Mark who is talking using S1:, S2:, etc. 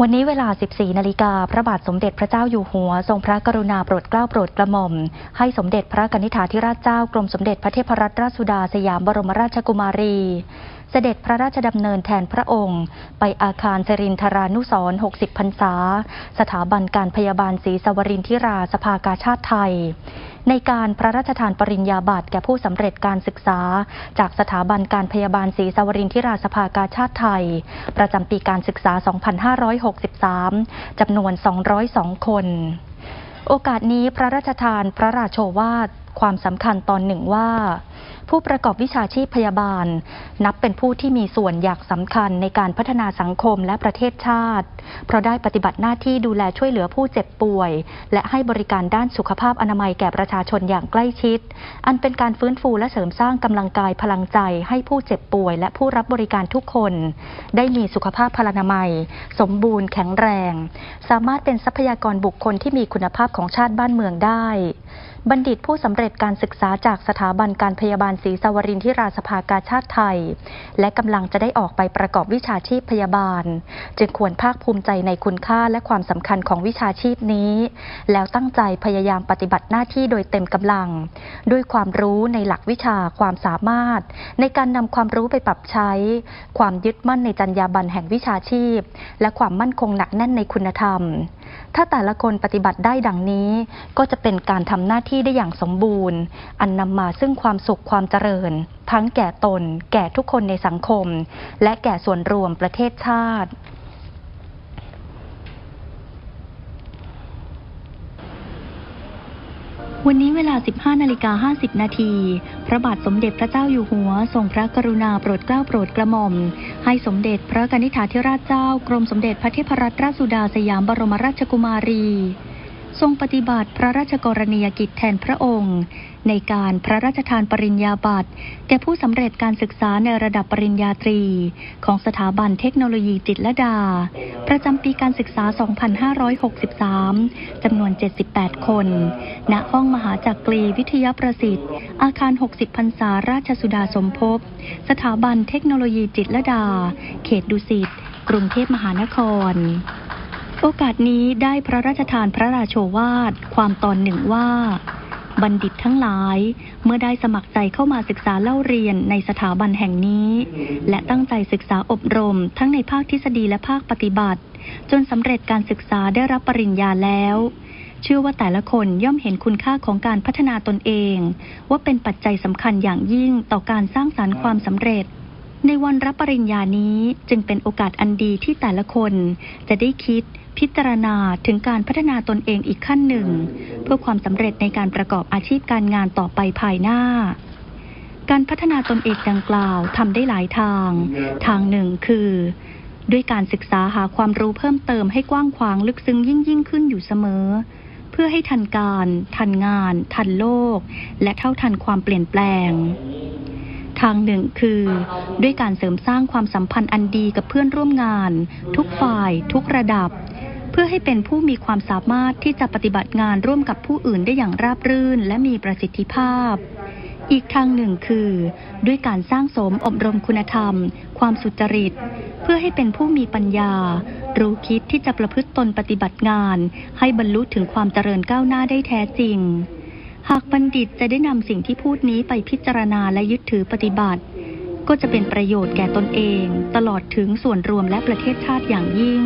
S1: วันนี้เวลา 14 นาฬิกา พระบาทสมเด็จพระเจ้าอยู่หัว ทรงพระกรุณาโปรดเกล้าโปรดกระหม่อม ให้สมเด็จพระกนิษฐาธิราชเจ้ากรมสมเด็จพระเทพรัตนราชสุดาสยามบรมราชกุมารี เสด็จพระราชดำเนินแทนพระองค์ ไปอาคารสรินทรานุสร60 พรรษา สถาบันการพยาบาลศรีสวรินทิราสภากาชาติไทย ในการพระราชทานปริญญาบัตรแก่ผู้สำเร็จการศึกษา จากสถาบันการพยาบาลศรีสวรินทิราสภากาชาติไทย ประจำปีการศึกษา2563 จำนวน 202 คน โอกาสนี้พระราชทานพระราโชวาทความสำคัญตอนหนึ่งว่า ผู้ประกอบวิชาชีพพยาบาล นับเป็นผู้ที่มีส่วนอย่างสำคัญในการพัฒนาสังคมและประเทศชาติ เพราะได้ปฏิบัติหน้าที่ดูแลช่วยเหลือผู้เจ็บป่วย และให้บริการด้านสุขภาพอนามัยแก่ประชาชนอย่างใกล้ชิด อันเป็นการฟื้นฟูและเสริมสร้างกำลังกายพลังใจ ให้ผู้เจ็บป่วย และผู้รับบริการทุกคน ได้มีสุขภาพพลานามัย สมบูรณ์แข็งแรง สามารถเป็นทรัพยากรบุคคลที่มีคุณภาพของชาติบ้านเมืองได้ บัณฑิตผู้สำเร็จการศึกษาจากสถาบันการพยาาบาลศรีสวรินทิราสภากาชาติไทย และกำลังจะได้ออกไปประกอบวิชาชีพพยาบาล จึงควรภาคภูมิใจในคุณค่าและความสำคัญของวิชาชีพนี้ แล้วตั้งใจพยายามปฏิบัติหน้าที่โดยเต็มกำลัง ด้วยความรู้ในหลักวิชาความสามารถ ในการนำความรู้ไปปรับใช้ ความยึดมั่นในจรรยาบรรณแห่งวิชาชีพ และความมั่นคงหนักแน่นในคุณธรรม ถ้าแต่ละคนปฏิบัติได้ดังนี้ ก็จะเป็นการทำหน้าที่ได้อย่างสมบูรณ์ อันนำมาซึ่งความสุขความเจริญ ทั้งแก่ตน แก่ทุกคนในสังคม และแก่ส่วนรวมประเทศชาติ วันนี้เวลา 15นาฬิกา50 นาที พระบาทสมเด็จพระเจ้าอยู่หัว ทรงพระกรุณาโปรดเกล้าโปรดกระหม่อม ให้สมเด็จพระกนิษฐาธิราชเจ้า กรมสมเด็จพระเทพรัตนราชสุดาสยามบรมราชกุมารี ทรงปฏิบัติพระราชกรณียกิจแทนพระองค์ ในการพระราชทานปริญญาบัตรแก่ผู้สำเร็จการศึกษาในระดับปริญญาตรี ของสถาบันเทคโนโลยีจิตรลดา ประจำปีการศึกษา 2563 จำนวน 78 คน ณ ห้องมหาจักรีวิทยาประสิทธิ์ อาคาร 60 พรรษาราชสุดาสมภพ สถาบันเทคโนโลยีจิตรลดา เขตดุสิต กรุงเทพมหานคร โอกาสนี้ได้พระราชทานพระราโชวาทความตอนหนึ่งว่า บัณฑิตทั้งหลาย เมื่อได้สมัครใจเข้ามาศึกษาเล่าเรียนในสถาบันแห่งนี้ และตั้งใจศึกษาอบรม ทั้งในภาคทฤษฎีและภาคปฏิบัติ จนสำเร็จการศึกษาได้รับปริญญาแล้วเชื่อว่าแต่ละคนย่อมเห็นคุณค่าของการพัฒนาตนเอง ว่าเป็นปัจจัยสำคัญอย่างยิ่งต่อการสร้างสรรค์ความสำเร็จ ในวันรับปริญญานี้จึงเป็นโอกาสอันดีที่แต่ละคนจะได้คิด พิจารณาถึงการพัฒนาตนเองอีกขั้นหนึ่ง เพื่อความสำเร็จในการประกอบอาชีพการงานต่อไปภายหน้า การพัฒนาตนเองดังกล่าวทำได้หลายทาง ทางหนึ่งคือ ด้วยการศึกษาหาความรู้เพิ่มเติมให้กว้างขวางลึกซึ้งยิ่งยิ่งขึ้นอยู่เสมอ เพื่อให้ทันการ ทันงาน ทันโลก และเท่าทันความเปลี่ยนแปลงทางหนึ่งคือ ด้วยการเสริมสร้างความสัมพันธ์อันดีกับเพื่อนร่วมงาน ทุกฝ่าย ทุกระดับ เพื่อให้เป็นผู้มีความสามารถที่จะปฏิบัติงานร่วมกับผู้อื่นได้อย่างราบรื่นและมีประสิทธิภาพ อีกทางหนึ่งคือ ด้วยการสร้างสมอบรมคุณธรรม ความสุจริต เพื่อให้เป็นผู้มีปัญญา รู้คิดที่จะประพฤติตนปฏิบัติงาน ให้บรรลุถึงความเจริญก้าวหน้าได้แท้จริง หากบัณฑิตจะได้นำสิ่งที่พูดนี้ไปพิจารณาและยึดถือปฏิบัติก็จะเป็นประโยชน์แก่ตนเอง ตลอดถึงส่วนรวมและประเทศชาติอย่างยิ่ง